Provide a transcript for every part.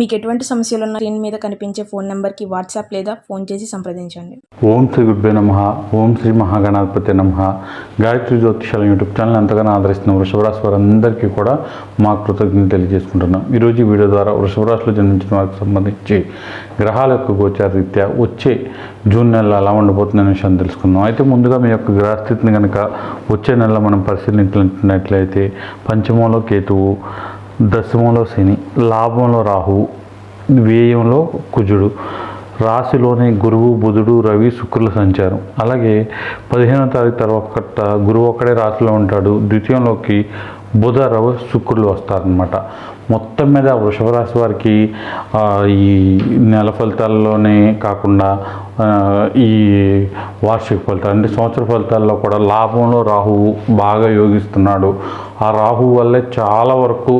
మీకు ఎటువంటి సమస్యలు ఉన్న స్క్రీన్ మీద కనిపించే ఫోన్ నెంబర్కి వాట్సాప్ లేదా ఫోన్ చేసి సంప్రదించండి. ఓం శ్రీ గురుభ్యో నమ ఓం శ్రీ మహాగణాధిపతి నమ. గాయత్రి జ్యోతిషాల యూట్యూబ్ ఛానల్ ఎంతగానో ఆదరిస్తున్న వృషభరాశి వారందరికీ కూడా మా కృతజ్ఞతలు తెలియజేసుకుంటున్నాం. ఈరోజు ఈ వీడియో ద్వారా వృషభరాశిలో జన్మించిన వారికి సంబంధించి గ్రహాల యొక్క గోచార రీత్యా వచ్చే జూన్ నెల అలా ఉండబోతుందనే విషయాన్ని తెలుసుకుందాం. అయితే ముందుగా మీ యొక్క గ్రహస్థితిని కనుక వచ్చే నెలలో మనం పరిశీలించినట్లయితే పంచమంలో కేతువు దశమంలో శని లాభంలో రాహువు వ్యయంలో కుజుడు రాశిలోనే గురువు బుధుడు రవి శుక్రుల సంచారం. అలాగే పదిహేనో తారీఖు తర్వాత గురువు ఒక్కడే రాశిలో ఉంటాడు. ద్వితీయంలోకి బుధ రవి శుక్రులు వస్తారనమాట మొత్తం మీద వృషభ రాశి వారికి ఈ నెల ఫలితాల్లోనే కాకుండా ఈ వార్షిక ఫలితాలు అంటే సంవత్సర ఫలితాల్లో కూడా లాభంలో రాహువు బాగా యోగిస్తున్నాడు. ఆ రాహువు వల్లే చాలా వరకు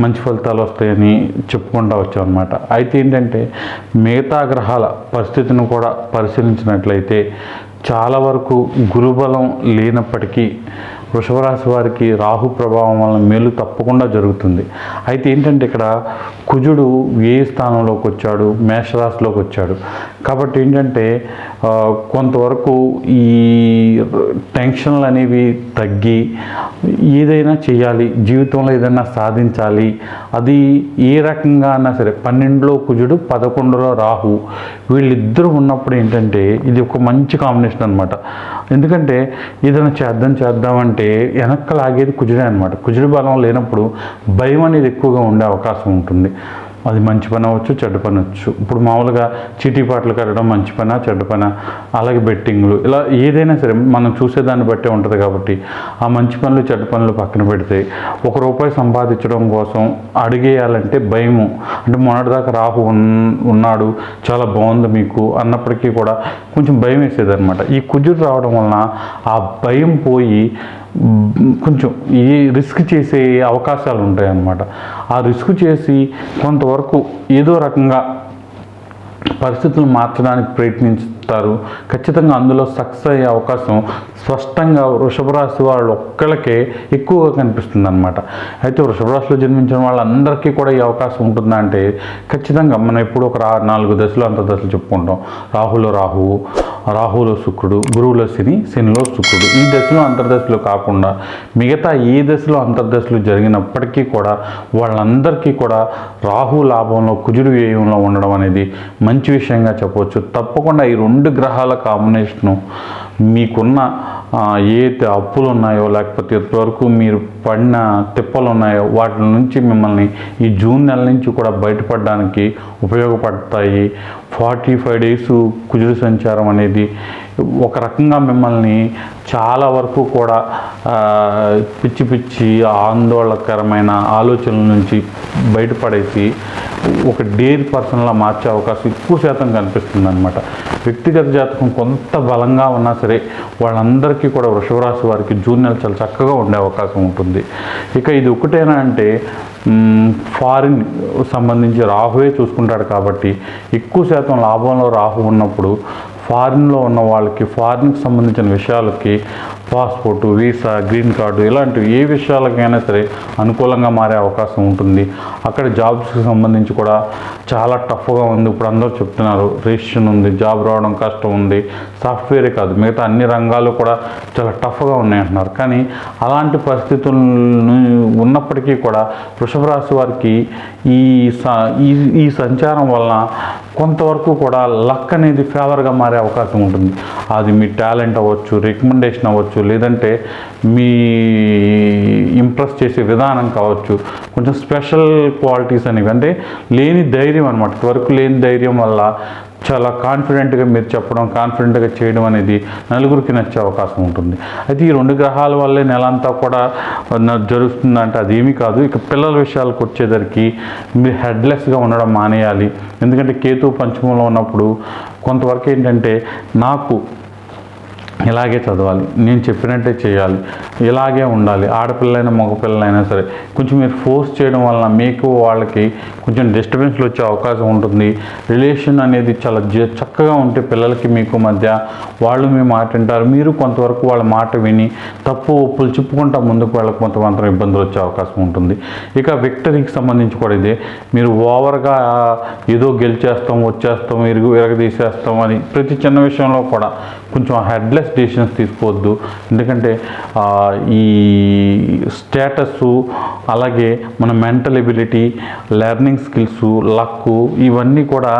మంచి ఫలితాలు వస్తాయని చెప్పుకుంటూ వచ్చాం అనమాట అయితే ఏంటంటే మిగతా గ్రహాల పరిస్థితిని కూడా పరిశీలించినట్లయితే చాలా వరకు గురుబలం లేనప్పటికీ వృషభ రాశి వారికి రాహు ప్రభావం వలన మేలు తప్పకుండా జరుగుతుంది. అయితే ఏంటంటే ఇక్కడ కుజుడు ఏ స్థానంలోకి వచ్చాడు? మేషరాశిలోకి వచ్చాడు. కాబట్టి ఏంటంటే కొంతవరకు ఈ టెన్షన్లు అనేవి తగ్గి ఏదైనా చేయాలి జీవితంలో ఏదైనా సాధించాలి. అది ఏ రకంగా అన్నా సరే పన్నెండులో కుజుడు పదకొండులో రాహు వీళ్ళిద్దరూ ఉన్నప్పుడు ఏంటంటే ఇది ఒక మంచి కాంబినేషన్ అనమాట ఎందుకంటే ఏదైనా చేద్దాం చేద్దామంటే వెనక్కి లాగేది కుజుడే అనమాట కుజుడి బలం లేనప్పుడు భయం అనేది ఎక్కువగా ఉండే అవకాశం ఉంటుంది. అది మంచి పని అవ్వచ్చు చెడ్డ పని అవ్వచ్చు. ఇప్పుడు మామూలుగా చీటీ పాటలు కట్టడం మంచి పనా చెడ్డ పని? అలాగే బెట్టింగ్లు. ఇలా ఏదైనా సరే మనం చూసేదాన్ని బట్టే ఉంటుంది కాబట్టి ఆ మంచి పనులు చెడ్డ పనులు పక్కన పెడితే ఒక రూపాయి సంపాదించడం కోసం అడిగేయాలంటే భయము. అంటే మొన్నటిదాకా రాహు ఉన్నాడు చాలా బాగుంది మీకు అన్నప్పటికీ కూడా కొంచెం భయం వేసేది అనమాట ఈ కుజుడు రావడం వలన ఆ భయం పోయి కొంచెం ఈ రిస్క్ చేసే అవకాశాలు ఉంటాయి అన్నమాట ఆ రిస్క్ చేసి కొంతవరకు ఏదో రకంగా పరిస్థితులు మార్చడానికి ప్రయత్నిస్తారు. ఖచ్చితంగా అందులో సక్సెస్ అయ్యే అవకాశం స్పష్టంగా వృషభ రాశి వాళ్ళు ఒక్కళ్ళకే ఎక్కువగా కనిపిస్తుంది అనమాట అయితే వృషభరాశిలో జన్మించిన వాళ్ళందరికీ కూడా ఈ అవకాశం ఉంటుందా అంటే ఖచ్చితంగా మనం ఎప్పుడు ఒక రా నాలుగు దశలు అంత దశలు చెప్పుకుంటాం. రాహులో రాహువు రాహులో శుక్రుడు గురువులో శని శనిలో శుక్రుడు. ఈ దశలో అంతర్దశలు కాకుండా మిగతా ఏ దశలో అంతర్దశలు జరిగినప్పటికీ కూడా వాళ్ళందరికీ కూడా రాహు లాభంలో కుజుడు వ్యయంలో ఉండడం అనేది మంచి విషయంగా చెప్పవచ్చు. తప్పకుండా ఈ రెండు గ్రహాల కాంబినేషను మీకున్న ఏ అప్పులు ఉన్నాయో లేకపోతే ఇప్పటివరకు మీరు పడిన తిప్పలు ఉన్నాయో వాటి నుంచి మిమ్మల్ని ఈ జూన్ నెల నుంచి కూడా బయటపడడానికి ఉపయోగపడతాయి. ఫార్టీ ఫైవ్ డేస్ కుజుడు సంచారం అనేది ఒక రకంగా మిమ్మల్ని చాలా వరకు కూడా పిచ్చి పిచ్చి ఆందోళనకరమైన ఆలోచనల నుంచి బయటపడేసి ఒక డేర్ పర్సన్లా మార్చే అవకాశం ఎక్కువ శాతం కనిపిస్తుంది అనమాట వ్యక్తిగత జాతకం కొంత బలంగా ఉన్నా సరే వాళ్ళందరికీ కూడా వృషభరాశి వారికి జూన్ నెల చాలా చక్కగా ఉండే అవకాశం ఉంటుంది. ఇక ఇది ఒకటేనా అంటే ఫారిన్ సంబంధించి రాహువే చూసుకుంటాడు కాబట్టి ఎక్కువ శాతం లాభంలో రాహు ఉన్నప్పుడు ఫారిన్లో ఉన్న వాళ్ళకి ఫారిన్కి సంబంధించిన విషయాలకి పాస్పోర్టు వీసా గ్రీన్ కార్డు ఇలాంటివి ఏ విషయాలకైనా సరే అనుకూలంగా మారే అవకాశం ఉంటుంది. అక్కడ జాబ్స్కి సంబంధించి కూడా చాలా టఫ్గా ఉంది. ఇప్పుడు అందరూ చెప్తున్నారు రిజిస్ట్రేషన్ ఉంది జాబ్ రావడం కష్టం ఉంది. సాఫ్ట్వేరే కాదు మిగతా అన్ని రంగాలు కూడా చాలా టఫ్గా ఉన్నాయి అంటున్నారు కానీ అలాంటి పరిస్థితులను ఉన్నప్పటికీ కూడా వృషభ రాశి వారికి ఈ స- ఈ ఈ సంచారం వలన కొంతవరకు కూడా లక్ అనేది ఫేవర్గా మారే అవకాశం ఉంటుంది. అది మీ టాలెంట్ అవ్వచ్చు రికమెండేషన్ అవ్వచ్చు లేదంటే మీ ఇంప్రెస్ చేసే విధానం కావచ్చు కొంచెం స్పెషల్ క్వాలిటీస్ అనేవి అంటే లేని ధైర్యం అనమాట వరకు లేని ధైర్యం వల్ల చాలా కాన్ఫిడెంట్గా మీరు చెప్పడం కాన్ఫిడెంట్గా చేయడం అనేది నలుగురికి నచ్చే అవకాశం ఉంటుంది. అయితే ఈ రెండు గ్రహాల వల్లే నెల అంతా కూడా జరుగుతుందంటే అదేమీ కాదు. ఇక పిల్లల విషయాలకు వచ్చేసరికి మీరు హెడ్లెస్గా ఉండడం మానేయాలి. ఎందుకంటే కేతు పంచమంలో ఉన్నప్పుడు కొంతవరకు ఏంటంటే నాకు ఇలాగే చదవాలి. నేను చెప్పినట్టే చేయాలి. ఇలాగే ఉండాలి. ఆడపిల్లలైనా మగపిల్లలైనా సరే కొంచెం మీరు ఫోర్స్ చేయడం వలన మీకు వాళ్ళకి కొంచెం డిస్టర్బెన్స్లు వచ్చే అవకాశం ఉంటుంది. రిలేషన్ అనేది చాలా జ- చక్కగా ఉంటే పిల్లలకి మీకు మధ్య వాళ్ళు మీ మాట వింటారు. మీరు కొంతవరకు వాళ్ళ మాట విని తప్పు ఒప్పులు చెప్పుకుంటా ముందుకు వాళ్ళకి కొంతమంది ఇబ్బందులు వచ్చే అవకాశం ఉంటుంది. ఇక విక్టరీకి సంబంధించి కూడా ఇదే. మీరు ఓవర్గా ఏదో గెలిచేస్తాం వచ్చేస్తాం ఇరుగు విరగదీసేస్తాం అని ప్రతి చిన్న విషయంలో కూడా కొంచెం హెడ్లెస్ డెసిషన్స్ తీసుకోవద్దు. ఎందుకంటే ఈ స్టేటస్ అలాగే మన mental ability learning skills luck ఇవన్నీ కూడా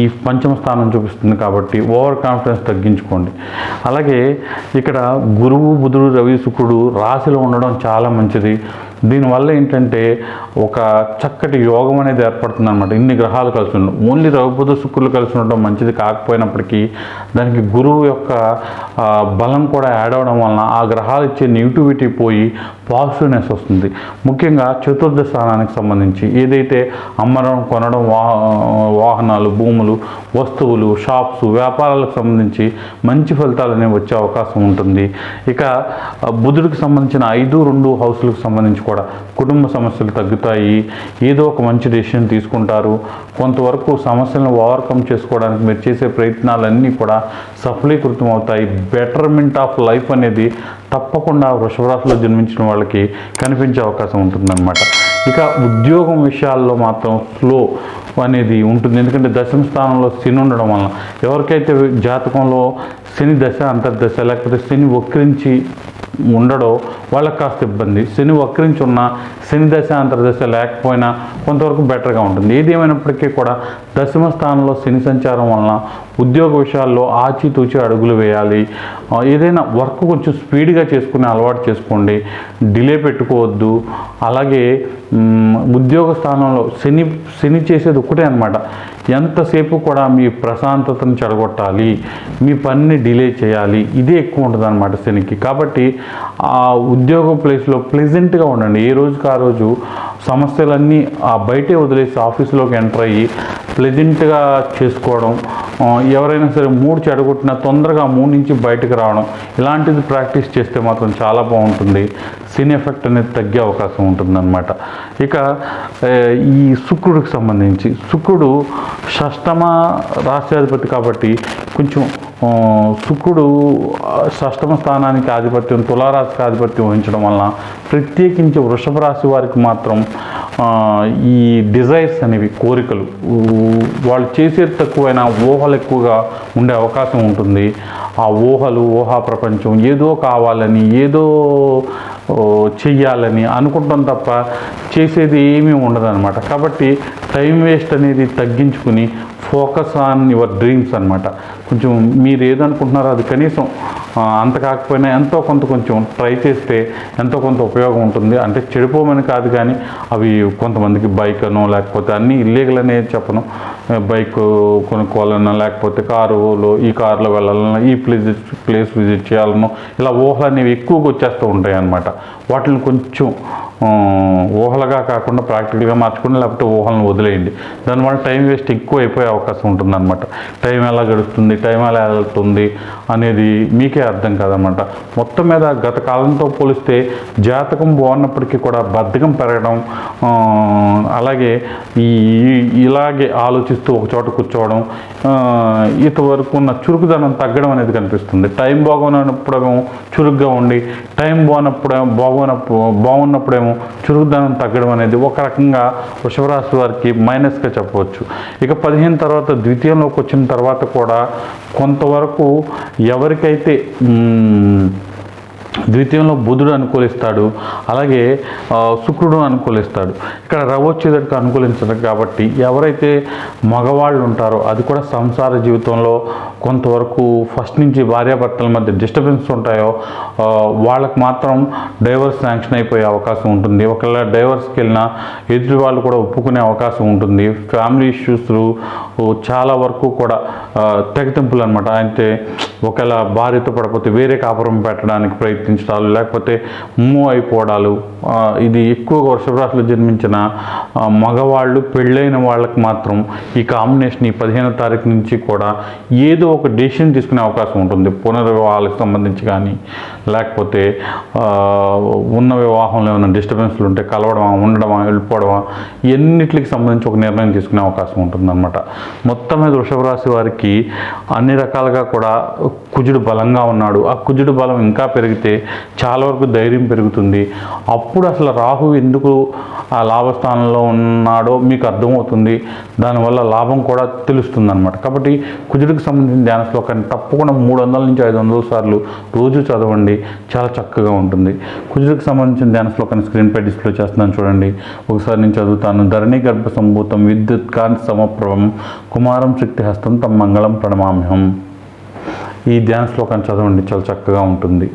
ఈ పంచమ స్థానం చూపిస్తుంది కాబట్టి ఓవర్ కాన్ఫిడెన్స్ తగ్గించుకోండి. అలాగే ఇక్కడ గురువు బుధుడు రవి శుక్రుడు రాశిలో ఉండడం చాలా మంచిది. దీనివల్ల ఏంటంటే ఒక చక్కటి యోగం అనేది ఏర్పడుతుంది అనమాట ఇన్ని గ్రహాలు కలిసి ఉండడం. ఓన్లీ రవి శుక్రులు కలిసి ఉండడం మంచిది కాకపోయినప్పటికీ దానికి గురువు యొక్క బలం కూడా యాడ్ అవడం వలన ఆ గ్రహాలు ఇచ్చే నెగిటివిటీ పోయి పాజిటివ్నెస్ వస్తుంది. ముఖ్యంగా చతుర్థ స్థానానికి సంబంధించి ఏదైతే అమ్మడం కొనడం వాహ వాహనాలు భూములు వస్తువులు షాప్స్ వ్యాపారాలకు సంబంధించి మంచి ఫలితాలు అనేవి వచ్చే అవకాశం ఉంటుంది. ఇక బుధుడికి సంబంధించిన ఐదు రెండు హౌస్లకు సంబంధించి కూడా కుటుంబ సమస్యలు తగ్గుతాయి. ఏదో ఒక మంచి డెసిషన్ తీసుకుంటారు. కొంతవరకు సమస్యలను ఓవర్కమ్ చేసుకోవడానికి మీరు చేసే ప్రయత్నాలన్నీ కూడా సఫలీకృతం అవుతాయి బెటర్మెంట్ ఆఫ్ లైఫ్ అనేది తప్పకుండా వృషభరాశిలో జన్మించిన వాళ్ళకి కనిపించే అవకాశం ఉంటుందన్నమాట. ఇక ఉద్యోగం విషయాల్లో మాత్రం స్లో అనేది ఉంటుంది. ఎందుకంటే దశమ స్థానంలో శని ఉండడం వలన ఎవరికైతే జాతకంలో శని దశ అంతర్దశ లేకపోతే శని వక్రించి ఉండడో వాళ్ళకి కాస్త ఇబ్బంది. శని వక్రించి శని దశ అంతర్దశ లేకపోయినా కొంతవరకు బెటర్గా ఉంటుంది. ఏది కూడా దశమ స్థానంలో శని సంచారం వలన ఉద్యోగ విషయాల్లో ఆచితూచి అడుగులు వేయాలి. ఏదైనా వర్క్ కొంచెం స్పీడ్గా చేసుకునే అలవాటు చేసుకోండి. డిలే పెట్టుకోవద్దు. అలాగే ఉద్యోగ స్థానంలో శని శని చేసేది ఒకటే అనమాట ఎంతసేపు కూడా మీ ప్రశాంతతను చెడగొట్టాలి. మీ పనిని డిలే చేయాలి. ఇదే ఎక్కువ ఉంటుంది అనమాట శనికి. కాబట్టి ఆ ఉద్యోగ ప్లేస్లో ప్లెజెంట్గా ఉండండి. ఏ రోజుకి ఆ రోజు సమస్యలన్నీ ఆ బయటే వదిలేసి ఆఫీస్లోకి ఎంటర్ అయ్యి ప్లెజెంట్గా చేసుకోవడం ఎవరైనా సరే మూడు చెడగొట్టినా తొందరగా మూడు నుంచి బయటకు రావడం ఇలాంటిది ప్రాక్టీస్ చేస్తే మాత్రం చాలా బాగుంటుంది. సిన్ ఎఫెక్ట్ అనేది తగ్గే అవకాశం ఉంటుందన్నమాట. ఇక ఈ శుక్రుడికి సంబంధించి శుక్రుడు షష్టమ రాష్ట్రాధిపతి కాబట్టి కొంచెం శుక్రుడు షష్టమ స్థానానికి ఆధిపత్యం తులారాశికి ఆధిపత్యం వహించడం వలన ప్రత్యేకించి వృషభ రాశి వారికి మాత్రం ఈ డిజైర్స్ అనేవి కోరికలు వాళ్ళు చేసేది తక్కువైనా ఊహలు ఎక్కువగా ఉండే అవకాశం ఉంటుంది. ఆ ఊహలు ఊహా ప్రపంచం ఏదో కావాలని ఏదో చెయ్యాలని అనుకుంటాం తప్ప చేసేది ఏమీ ఉండదన్నమాట. కాబట్టి టైం వేస్ట్ అనేది తగ్గించుకుని ఫోకస్ ఆన్ యువర్ డ్రీమ్స్ అనమాట కొంచెం మీరు ఏదనుకుంటున్నారో అది కనీసం అంత కాకపోయినా ఎంతో కొంత కొంచెం ట్రై చేస్తే ఎంతో కొంత ఉపయోగం ఉంటుంది. అంటే చెడిపోమని కాదు కానీ అవి కొంతమందికి బైక్ అనో లేకపోతే అన్నీ ఇల్లీగల్ అనేది చెప్పను. బైక్ కొనుక్కోవాలన్నా లేకపోతే కారులో ఈ కారులో వెళ్ళాలన్నా ఈ ప్లేస్ ప్లేస్ విజిట్ చేయాలనో ఇలా ఊహలు అనేవి ఎక్కువగా వచ్చేస్తూ ఉంటాయి అన్నమాట వాటిని కొంచెం ఊహలుగా కాకుండా ప్రాక్టికల్గా మార్చుకోండి లేకపోతే ఊహలను వదిలేయండి. దానివల్ల టైం వేస్ట్ ఎక్కువ అయిపోయే అవకాశం ఉంటుందన్నమాట. టైం ఎలా గడుస్తుంది టైం ఎలా వెళ్తుంది అనేది మీకే అర్థం కాదన్నమాట. మొత్తం మీద గత కాలంతో పోలిస్తే జాతకం బాగున్నప్పటికీ కూడా బద్ధకం పెరగడం అలాగే ఈ ఇలాగే ఆలోచిస్తూ ఒక చోట కూర్చోవడం ఇంతవరకు ఉన్న చురుకుదనం తగ్గడం అనేది కనిపిస్తుంది. టైం బాగున్నప్పుడేమో చురుగ్గా ఉండి టైం బాగున్నప్పుడేమో బాగున్నప్పుడు బాగున్నప్పుడేమో చురుకుదనం తగ్గడం అనేది ఒక రకంగా వృషభరాశి వారికి మైనస్గా చెప్పవచ్చు. ఇక పదిహేను తర్వాత ద్వితీయంలోకి వచ్చిన తర్వాత కూడా కొంతవరకు ఎవరికైతే ద్వితీయంలో బుధుడు అనుకూలిస్తాడు అలాగే శుక్రుడు అనుకూలిస్తాడు. ఇక్కడ రవి వచ్చేటట్టు అనుకూలించదు కాబట్టి ఎవరైతే మగవాళ్ళు ఉంటారో అది కూడా సంసార జీవితంలో కొంతవరకు ఫస్ట్ నుంచి భార్యాభర్తల మధ్య డిస్టర్బెన్స్ ఉంటాయో వాళ్ళకు మాత్రం డైవర్స్ శాంక్షన్ అయిపోయే అవకాశం ఉంటుంది. ఒకవేళ డైవర్స్కి వెళ్ళినా ఎదుటి వాళ్ళు కూడా ఒప్పుకునే అవకాశం ఉంటుంది. ఫ్యామిలీ ఇష్యూస్ చాలా వరకు కూడా తెగతింపులు అనమాట అంటే ఒకవేళ భార్యతో పడిపోతే వేరే కాపురం పెట్టడానికి ప్రయత్నం ప్రయత్నించడాలు లేకపోతే మూవ్ అయిపోవడాలు ఇది ఎక్కువగా వృషభ రాశిలో జన్మించిన మగవాళ్ళు పెళ్ళైన వాళ్ళకి మాత్రం ఈ కాంబినేషన్ ఈ పదిహేనో తారీఖు నుంచి కూడా ఏదో ఒక డెసిషన్ తీసుకునే అవకాశం ఉంటుంది. పునర్వివాహాలకు సంబంధించి కానీ లేకపోతే ఉన్న వివాహంలో ఏమైనా డిస్టర్బెన్స్లు ఉంటే కలవడమా ఉండడమా వెళ్ళిపోవడమా ఎన్నిటికి సంబంధించి ఒక నిర్ణయం తీసుకునే అవకాశం ఉంటుందన్నమాట. మొత్తం మీద వృషభ రాశి వారికి అన్ని రకాలుగా కూడా కుజుడు బలంగా ఉన్నాడు. ఆ కుజుడు బలం ఇంకా పెరిగితే చాలా వరకు ధైర్యం పెరుగుతుంది. అప్పుడు అసలు రాహు ఎందుకు ఆ లాభస్థానంలో ఉన్నాడో మీకు అర్థమవుతుంది. దానివల్ల లాభం కూడా తెలుస్తుంది అనమాట కాబట్టి కుజుడికి సంబంధించిన ధ్యాన శ్లోకాన్ని తప్పకుండా మూడు వందల నుంచి ఐదు వందల సార్లు రోజు చదవండి. చాలా చక్కగా ఉంటుంది. కుజుడికి సంబంధించిన ధ్యాన శ్లోకాన్ని స్క్రీన్పై డిస్ప్లే చేస్తున్నాను చూడండి. ఒకసారి నేను చదువుతాను. ధరణి గర్భ సంభూతం విద్యుత్ కాంతి సమప్రభం కుమారం శక్తి హస్తం తమ మంగళం ప్రణమామ్యం ఈ ధ్యాన శ్లోకాన్ని చదవండి. చాలా చక్కగా ఉంటుంది.